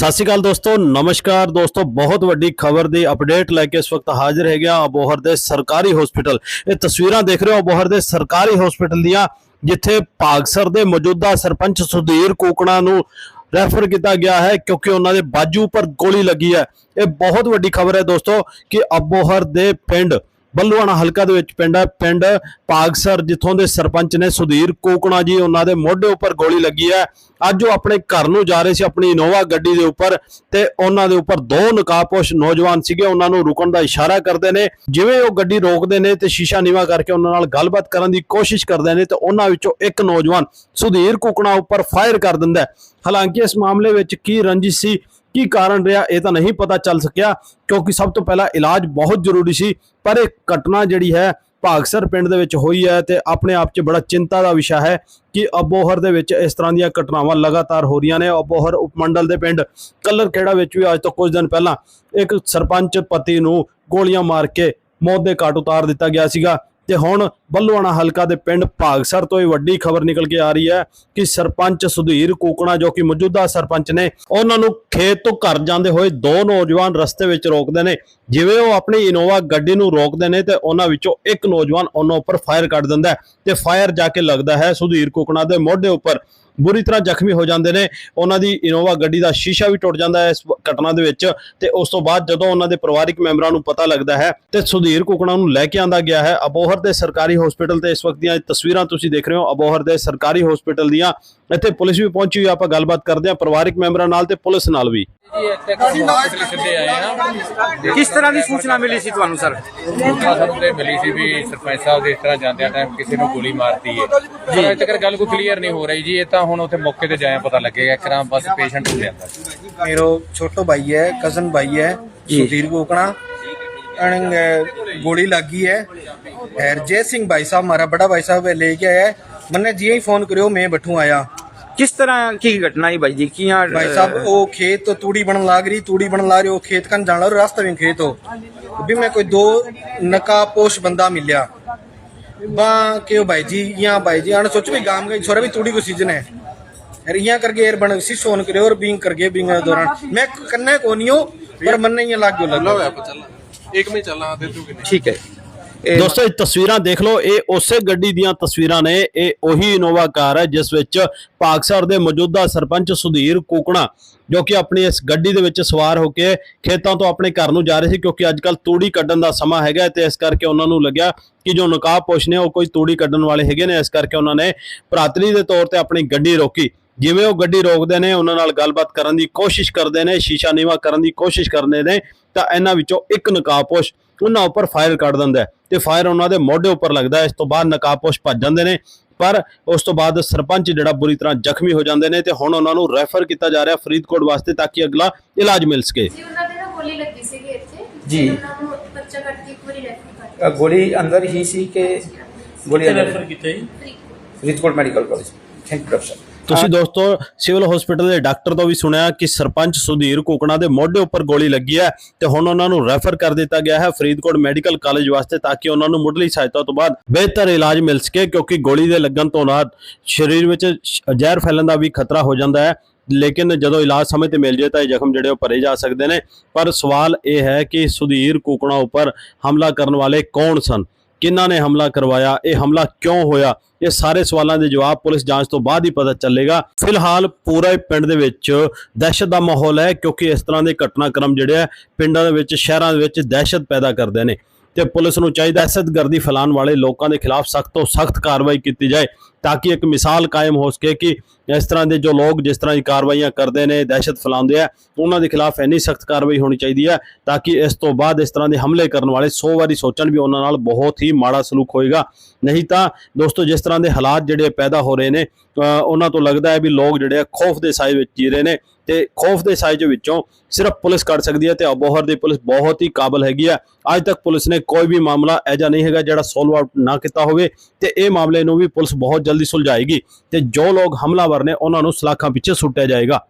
ਸਤਿ ਸ਼੍ਰੀ ਅਕਾਲ ਦੋਸਤੋ, ਨਮਸਕਾਰ ਦੋਸਤੋ, ਬਹੁਤ ਵੱਡੀ ਖਬਰ ਦੀ ਅਪਡੇਟ ਲੈ ਕੇ ਇਸ ਵਕਤ ਹਾਜ਼ਰ ਹੈ ਗਿਆ ਅਬੋਹਰ ਦੇ ਸਰਕਾਰੀ ਹਸਪੀਟਲ ਇਹ ਤਸਵੀਰਾਂ ਦੇਖ ਰਹੇ ਹੋ ਅਬੋਹਰ ਦੇ ਸਰਕਾਰੀ ਹਸਪੀਟਲ ਦੀਆਂ, ਜਿੱਥੇ ਭਾਗਸਰ ਦੇ ਮੌਜੂਦਾ ਸਰਪੰਚ ਸੁਧੀਰ ਕੋਕਣਾ ਨੂੰ ਰੈਫਰ ਕੀਤਾ ਗਿਆ ਹੈ, ਕਿਉਂਕਿ ਉਹਨਾਂ ਦੇ ਬਾਜੂ ਉੱਪਰ ਗੋਲੀ ਲੱਗੀ ਹੈ। ਇਹ ਬਹੁਤ ਵੱਡੀ ਖਬਰ ਹੈ ਦੋਸਤੋ, ਕਿ ਅਬੋਹਰ ਦੇ ਪਿੰਡ ਬੱਲੂਆਣਾ ਹਲਕਾ ਦੇ ਵਿੱਚ ਪਿੰਡ ਹੈ ਪਿੰਡ ਪਾਗਸਰ, ਜਿੱਥੋਂ ਦੇ ਸਰਪੰਚ ਨੇ ਸੁਧੀਰ ਕੋਕਣਾ ਜੀ, ਉਹਨਾਂ ਦੇ ਮੋਢੇ ਉੱਪਰ ਗੋਲੀ ਲੱਗੀ ਹੈ। ਅੱਜ ਉਹ ਆਪਣੇ ਘਰ ਨੂੰ ਜਾ ਰਹੇ ਸੀ, ਆਪਣੀ ਇਨੋਵਾ ਗੱਡੀ ਦੇ ਉੱਪਰ ਤੇ ਉਹਨਾਂ ਦੇ ਉੱਪਰ ਦੋ ਨਕਾਬਪੋਸ਼ ਨੌਜਵਾਨ ਸੀਗੇ। ਉਹਨਾਂ ਨੂੰ ਰੁਕਣ ਦਾ ਇਸ਼ਾਰਾ ਕਰਦੇ ਨੇ। ਜਿਵੇਂ ਉਹ ਗੱਡੀ ਰੋਕਦੇ ਨੇ ਤੇ ਸ਼ੀਸ਼ਾ ਨੀਵਾ ਕਰਕੇ ਉਹਨਾਂ ਨਾਲ ਗੱਲਬਾਤ ਕਰਨ ਦੀ ਕੋਸ਼ਿਸ਼ ਕਰਦੇ ਨੇ ਤੇ ਉਹਨਾਂ ਵਿੱਚੋਂ ਇੱਕ ਨੌਜਵਾਨ ਸੁਧੀਰ ਕੋਕਣਾ ਉੱਪਰ ਫਾਇਰ ਕਰ ਦਿੰਦਾ ਹਾਲਾਂਕਿ ਇਸ ਮਾਮਲੇ ਵਿੱਚ ਕੀ ਰੰਜਿਸ਼ ਸੀ ਕੀ ਕਾਰਨ ਰਿਹਾ ਇਹ ਤਾਂ ਨਹੀਂ ਪਤਾ ਚੱਲ ਸਕਿਆ, ਕਿਉਂਕਿ ਸਭ ਤੋਂ ਪਹਿਲਾਂ ਇਲਾਜ ਬਹੁਤ ਜ਼ਰੂਰੀ ਸੀ, ਪਰ ਇਹ ਘਟਨਾ ਜਿਹੜੀ ਹੈ ਭਾਗਸਰ ਪਿੰਡ ਦੇ ਵਿੱਚ ਹੋਈ ਹੈ ਤੇ ਆਪਣੇ ਆਪ 'ਚ ਬੜਾ ਚਿੰਤਾ ਦਾ ਵਿਸ਼ਾ ਹੈ ਕਿ ਅਬੋਹਰ ਦੇ ਵਿੱਚ ਇਸ ਤਰ੍ਹਾਂ ਦੀਆਂ ਘਟਨਾਵਾਂ ਲਗਾਤਾਰ ਹੋ ਰਹੀਆਂ ਨੇ। ਅਬੋਹਰ ਉਪਮੰਡਲ ਦੇ ਪਿੰਡ ਕੱਲਰਖੇੜਾ ਵਿੱਚ ਵੀ ਅੱਜ ਤੋਂ ਕੁਝ ਦਿਨ ਪਹਿਲਾਂ ਇੱਕ ਸਰਪੰਚ ਪਤੀ ਨੂੰ ਗੋਲੀਆਂ ਮਾਰ ਕੇ ਮੌਤ ਦੇ ਘਾਟ ਉਤਾਰ ਦਿੱਤਾ ਗਿਆ ਸੀਗਾ। ਤੇ ਹੁਣ ਬੱਲੂਆਣਾ ਹਲਕਾ ਦੇ ਪਿੰਡ ਭਾਗਸਰ ਤੋਂ ਇਹ ਵੱਡੀ ਖਬਰ ਨਿਕਲ ਕੇ ਆ ਰਹੀ ਹੈ ਕਿ ਸਰਪੰਚ ਸੁਧੀਰ ਕੋਕਣਾ, ਜੋ ਕਿ ਮੌਜੂਦਾ ਸਰਪੰਚ ਨੇ, ਉਹਨਾਂ ਨੂੰ ਖੇਤ ਤੋਂ ਘਰ ਜਾਂਦੇ ਹੋਏ ਦੋ ਨੌਜਵਾਨ ਰਸਤੇ ਵਿੱਚ ਰੋਕਦੇ ਨੇ। ਜਿਵੇਂ ਉਹ ਆਪਣੀ ਇਨੋਵਾ ਗੱਡੀ ਨੂੰ ਰੋਕਦੇ ਨੇ ਤੇ ਉਹਨਾਂ ਵਿੱਚੋਂ ਇੱਕ ਨੌਜਵਾਨ ਉਹਨਾਂ ਉੱਪਰ ਫਾਇਰ ਕੱਢ ਦਿੰਦਾ ਹੈ ਤੇ ਫਾਇਰ ਜਾ ਕੇ ਲੱਗਦਾ ਹੈ ਸੁਧੀਰ ਕੋਕਣਾ ਦੇ ਮੋਢੇ ਉੱਪਰ। ਬੁਰੀ ਤਰ੍ਹਾਂ ਜ਼ਖਮੀ ਹੋ ਜਾਂਦੇ ਨੇ। ਉਹਨਾਂ ਦੀ ਇਨੋਵਾ ਗੱਡੀ ਦਾ ਸ਼ੀਸ਼ਾ ਵੀ ਟੁੱਟ ਜਾਂਦਾ ਹੈ ਇਸ ਘਟਨਾ ਦੇ ਵਿੱਚ ਤੇ ਉਸ ਤੋਂ ਬਾਅਦ ਜਦੋਂ ਉਹਨਾਂ ਦੇ ਪਰਿਵਾਰਿਕ ਮੈਂਬਰਾਂ ਨੂੰ ਪਤਾ ਲੱਗਦਾ ਹੈ ਤੇ ਸੁਧੀਰ ਕੁਕਣਾ ਨੂੰ ਲੈ ਕੇ ਆਂਦਾ ਗਿਆ ਹੈ। ਅਬੋਹਰ ਦੇ ਸਰਕਾਰੀ ਹਸਪੀਟਲ ਤੇ ਇਸ ਵਕਤ ਦੀਆਂ ਤਸਵੀਰਾਂ ਤੁਸੀਂ ਦੇਖ ਰਹੇ ਹੋ। ਅਬੋਹਰ ਦੇ ਸਰਕਾਰੀ ਹਸਪੀਟਲ ਦੀਆਂ ਇੱਥੇ ਪੁਲਿਸ ਵੀ ਪਹੁੰਚੀ ਹੋਈ ਆਪਾਂ ਗੱਲਬਾਤ ਕਰਦੇ ਹਾਂ ਪਰਿਵਾਰਿਕ ਮੈਂਬਰਾਂ ਨਾਲ ਤੇ ਪੁਲਿਸ ਨਾਲ ਵੀ। ਜੀ ਇੱਥੇ ਅਸੀਂ ਹਸਪੀਟਲ ਸਿੱਧੇ ਆਏ ਆ ਕਿਸ ਤਰ੍ਹਾਂ ਦੀ ਸੂਚਨਾ ਮਿਲੀ ਸੀ ਤੁਹਾਨੂੰ ਸਰ ਸੂਚਨਾ ਸਾਨੂੰ ਤੇ ਮਿਲੀ ਸੀ ਵੀ ਸਰਪੰਚ ਸਾਹਿਬ ਦੇ ਇਸ ਤਰ੍ਹਾਂ ਜਾਂਦਿਆਂ ਟਾਈਮ ਕਿਸੇ ਨੂੰ ਗੋਲੀ ਮਾਰਤੀ ਹੈ ਜੀ ਅਜੇ ਤੱਕ ਗੱਲ ਕੋਈ ਕਲੀਅਰ ਨਹੀਂ ਹੋ ਰਹੀ ਜੀ ਇਹ ਤਾਂ ਹੁਣ ਉੱਥੇ ਮੌਕੇ ਤੇ ਜਾਇਆ ਪਤਾ ਲੱਗੇਗਾ ਕਰਾਂ ਬਸ ਪੇਸ਼ੈਂਟ ਹੋ ਜਾਂਦਾ मेरो छोटो भाई है कजन भाई है सुधीर कोकणा एंड गोली लगी है और जय सिंह भाई साहब हमारा बड़ा भाई साहब है, लेके आया है मैंने जी ही फोन करियो मैं बठू आया किस तरह की घटना ही बजदी की यहाँ भाई साहब वो खेत तो तूड़ी बनने लाग रही तूड़ी बनने लाग रही वो खेत कन जाना और रास्ता में खेत हो अभी मैं कोई दो नकापोश बंदा मिलया बा के भाई जी यहाँ भाई जी आने सोचो भी गांव का छोरा भी तूड़ी को सीजन है रिया करके एयर बन सी सोन करे और बिंग करके बिंग दौरान मैं कन्ने को नहीं हूँ पर मन नहीं लाग गयो लग एक में चलना ठीक है ਦੋਸਤੋ, ਇਹ ਤਸਵੀਰਾਂ ਦੇਖ ਲਓ, ਇਹ ਉਸੇ ਗੱਡੀ ਦੀਆਂ ਤਸਵੀਰਾਂ ਨੇ, ਇਹ ਉਹੀ ਇਨੋਵਾ ਕਾਰ ਹੈ, ਜਿਸ ਵਿੱਚ ਪਾਕਸਰ ਦੇ ਮੌਜੂਦਾ ਸਰਪੰਚ ਸੁਧੀਰ ਕੋਕਣਾ, ਜੋ ਕਿ ਆਪਣੀ ਇਸ ਗੱਡੀ ਦੇ ਵਿੱਚ ਸਵਾਰ ਹੋ ਕੇ ਖੇਤਾਂ ਤੋਂ ਆਪਣੇ ਘਰ ਨੂੰ ਜਾ ਰਹੇ ਸੀ, ਕਿਉਂਕਿ ਅੱਜ ਕੱਲ ਤੂੜੀ ਕੱਢਣ ਦਾ ਸਮਾਂ ਹੈਗਾ ਤੇ ਇਸ ਕਰਕੇ ਉਹਨਾਂ ਨੂੰ ਲੱਗਿਆ ਕਿ ਜੋ ਨਕਾਬ ਪੋਸ਼ ਨੇ, ਉਹ ਕੋਈ ਤੂੜੀ ਕੱਢਣ ਵਾਲੇ ਹੈਗੇ ਨੇ, ਇਸ ਕਰਕੇ ਉਹਨਾਂ ਨੇ ਭਰਾਤਰੀ ਦੇ ਤੌਰ ਤੇ ਆਪਣੀ ਗੱਡੀ ਰੋਕੀ। ਜਿਵੇਂ ਉਹ ਗੱਡੀ ਰੋਕਦੇ ਨੇ, ਉਹਨਾਂ ਨਾਲ ਗੱਲਬਾਤ ਕਰਨ ਦੀ ਕੋਸ਼ਿਸ਼ ਕਰਦੇ ਨੇ, ਸ਼ੀਸ਼ਾ ਨੀਵਾ ਕਰਨ ਦੀ ਕੋਸ਼ਿਸ਼ ਕਰਦੇ ਨੇ ਤਾਂ ਇਹਨਾਂ ਵਿੱਚੋਂ ਇੱਕ ਨਕਾਬਪੋਸ਼ ਉਹਨਾਂ ਉੱਪਰ ਫਾਇਰ ਕਰ ਦਿੰਦਾ ਹੈ ਤੇ ਫਾਇਰ ਉਹਨਾਂ ਦੇ ਮੋਢੇ ਉੱਪਰ ਲੱਗਦਾ ਹੈ। ਇਸ ਤੋਂ ਬਾਅਦ ਨਕਾਬਪੋਸ਼ ਭੱਜ ਜਾਂਦੇ ਨੇ ਪਰ ਉਸ ਤੋਂ ਬਾਅਦ ਸਰਪੰਚ ਜਿਹੜਾ ਬੁਰੀ ਤਰ੍ਹਾਂ ਜ਼ਖਮੀ ਹੋ ਜਾਂਦੇ ਨੇ ਤੇ ਹੁਣ ਉਹਨਾਂ ਨੂੰ ਰੈਫਰ ਕੀਤਾ ਜਾ ਰਿਹਾ ਫਰੀਦਕੋਟ ਵਾਸਤੇ ਤਾਂ ਕਿ ਅਗਲਾ ਇਲਾਜ ਮਿਲ ਸਕੇ। ਜੀ ਉਹਨਾਂ ਦੇ ਨਾ ਗੋਲੀ ਲੱਗੀ ਸੀਗੀ ਇੱਥੇ। ਜੀ। ਤੇ ਉਹਨਾਂ ਨੂੰ ਬੱਚਾ ਕੱਟ ਕੇ ਇੱਕ ਵਾਰੀ ਰੈਫਰ ਕਰ ਗੋਲੀ ਅੰਦਰ ਹੀ ਸੀ ਕਿ ਗੋਲੀ ਅੰਦਰ? ਦਿੱਤਾ Faridkot. Medical college. Thank you doctor ਤੁਸੀਂ ਦੋਸਤੋ ਸਿਵਲ ਹਸਪੀਟਲ ਦੇ ਡਾਕਟਰ ਤੋਂ ਵੀ ਸੁਣਿਆ ਕਿ ਸਰਪੰਚ ਸੁਧੀਰ ਕੋਕਣਾ ਦੇ ਮੋਢੇ ਉੱਪਰ ਗੋਲੀ ਲੱਗੀ ਹੈ ਤੇ ਹੁਣ ਉਹਨਾਂ ਨੂੰ ਰੈਫਰ ਕਰ ਦਿੱਤਾ ਗਿਆ ਹੈ ਫਰੀਦਕੋਟ ਮੈਡੀਕਲ ਕਾਲਜ ਵਾਸਤੇ ਤਾਂ ਕਿ ਉਹਨਾਂ ਨੂੰ ਮੁੱਢਲੀ ਸਹਾਇਤਾ ਤੋਂ ਬਾਅਦ ਬਿਹਤਰ ਇਲਾਜ ਮਿਲ ਸਕੇ ਕਿਉਂਕਿ ਗੋਲੀ ਦੇ ਲੱਗਣ ਤੋਂ ਬਾਅਦ ਸਰੀਰ ਵਿੱਚ ਜ਼ਹਿਰ ਫੈਲਣ ਦਾ ਵੀ ਖਤਰਾ ਹੋ ਜਾਂਦਾ ਹੈ। ਲੇਕਿਨ ਜਦੋਂ ਇਲਾਜ ਸਮੇਂ ਤੇ ਮਿਲ ਜਾਏ ਤਾਂ ਇਹ ਜ਼ਖਮ ਜਿਹੜੇ ਉਹ ਭਰੇ ਜਾ ਸਕਦੇ ਨੇ। ਪਰ ਸਵਾਲ ਇਹ ਹੈ ਕਿ ਸੁਧੀਰ ਕੋਕਣਾ ਉੱਪਰ ਹਮਲਾ ਕਰਨ ਵਾਲੇ ਕੌਣ ਸਨ? ਕਿਹਨਾਂ ਨੇ ਹਮਲਾ ਕਰਵਾਇਆ, ਇਹ ਹਮਲਾ ਕਿਉਂ ਹੋਇਆ? ਇਹ ਸਾਰੇ ਸਵਾਲਾਂ ਦੇ ਜਵਾਬ ਪੁਲਿਸ ਜਾਂਚ ਤੋਂ ਬਾਅਦ ਹੀ ਪਤਾ ਚੱਲੇਗਾ। ਫਿਲਹਾਲ ਪੂਰਾ ਪਿੰਡ ਦੇ ਵਿੱਚ ਦਹਿਸ਼ਤ ਦਾ ਮਾਹੌਲ ਹੈ, ਕਿਉਂਕਿ ਇਸ ਤਰ੍ਹਾਂ ਦੇ ਘਟਨਾਕ੍ਰਮ ਜਿਹੜੇ ਆ, ਪਿੰਡਾਂ ਦੇ ਵਿੱਚ, ਸ਼ਹਿਰਾਂ ਦੇ ਵਿੱਚ ਦਹਿਸ਼ਤ ਪੈਦਾ ਕਰਦੇ ਨੇ। ਤੇ ਪੁਲਿਸ ਨੂੰ ਚਾਹੀਦਾ ਦਹਿਸ਼ਤਗਰਦੀ ਫੈਲਾਉਣ ਵਾਲੇ ਲੋਕਾਂ ਦੇ ਖਿਲਾਫ ਸਖਤ ਤੋਂ ਸਖਤ ਕਾਰਵਾਈ ਕੀਤੀ ਜਾਏ, ਤਾਂ ਕਿ ਇੱਕ ਮਿਸਾਲ ਕਾਇਮ ਹੋ ਸਕੇ ਕਿ ਇਸ ਤਰ੍ਹਾਂ ਦੇ ਜੋ ਲੋਕ ਜਿਸ ਤਰ੍ਹਾਂ ਦੀ ਕਾਰਵਾਈਆਂ ਕਰਦੇ ਨੇ, ਦਹਿਸ਼ਤ ਫੈਲਾਉਂਦੇ ਆ, ਉਹਨਾਂ ਦੇ ਖਿਲਾਫ ਇੰਨੀ ਸਖਤ ਕਾਰਵਾਈ ਹੋਣੀ ਚਾਹੀਦੀ ਹੈ ਤਾਂ ਕਿ ਇਸ ਤੋਂ ਬਾਅਦ ਇਸ ਤਰ੍ਹਾਂ ਦੇ ਹਮਲੇ ਕਰਨ ਵਾਲੇ 100 ਵਾਰੀ ਸੋਚਣ ਵੀ ਉਹਨਾਂ ਨਾਲ ਬਹੁਤ ਹੀ ਮਾੜਾ ਸਲੂਕ ਹੋਏਗਾ। ਨਹੀਂ ਤਾਂ ਦੋਸਤੋ, ਜਿਸ ਤਰ੍ਹਾਂ ਦੇ ਹਾਲਾਤ ਜਿਹੜੇ ਪੈਦਾ ਹੋ ਰਹੇ ਨੇ ਉਹਨਾਂ ਤੋਂ ਲੱਗਦਾ ਹੈ ਵੀ ਲੋਕ ਜਿਹੜੇ ਆ ਖੌਫ ਦੇ ਸਾਏ ਵਿੱਚ ਜੀ ਰਹੇ ਨੇ ਤੇ ਖੌਫ ਦੇ ਸਾਏ ਵਿੱਚੋਂ ਸਿਰਫ ਪੁਲਿਸ ਕੱਢ ਸਕਦੀ ਹੈ ਤੇ ਅਬੋਹਰ ਦੀ ਪੁਲਿਸ ਬਹੁਤ ਹੀ ਕਾਬਲ ਹੈਗੀ ਆ। ਅੱਜ ਤੱਕ ਪੁਲਿਸ ਨੇ ਕੋਈ ਵੀ ਮਾਮਲਾ ਐਜਾ ਨਹੀਂ ਹੈਗਾ ਜਿਹੜਾ ਸੋਲਵ ਆਊਟ ਨਾ ਕੀਤਾ ਹੋਵੇ ਤੇ ਇਹ ਮਾਮਲੇ ਨੂੰ ਵੀ ਪੁਲਿਸ ਬਹੁਤ ਜਲਦੀ ਸੁਲਝਾਏਗੀ ਤੇ ਜੋ ਲੋਕ ਹਮਲਾਵਰ ਨੇ ਉਹਨਾਂ ਨੂੰ ਸਲਾਖਾਂ ਪਿੱਛੇ ਸੁੱਟਿਆ ਜਾਏਗਾ।